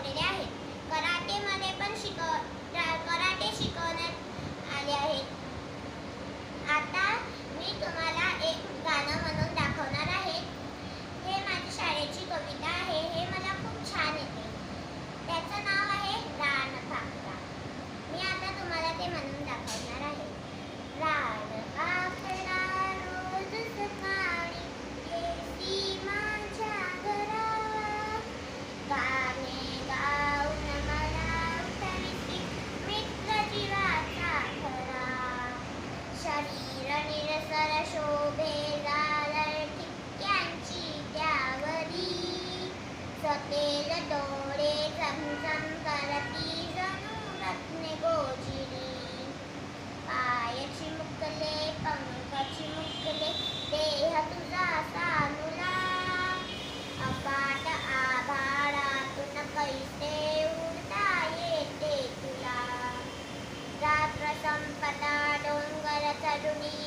सोडले आहे कराटेमध्ये पण शिकव कर शोभे ठिक्यांची त्यावरी. सफेद डोळे चमचम करती जणू रत्ने गोजिरी. पाय चिमुकले पंख चिमुकले देह तुझा सानुला अपाट आभाळातून पैसे उडता येते तुला. रात्र संपदा डोंगर चढुनी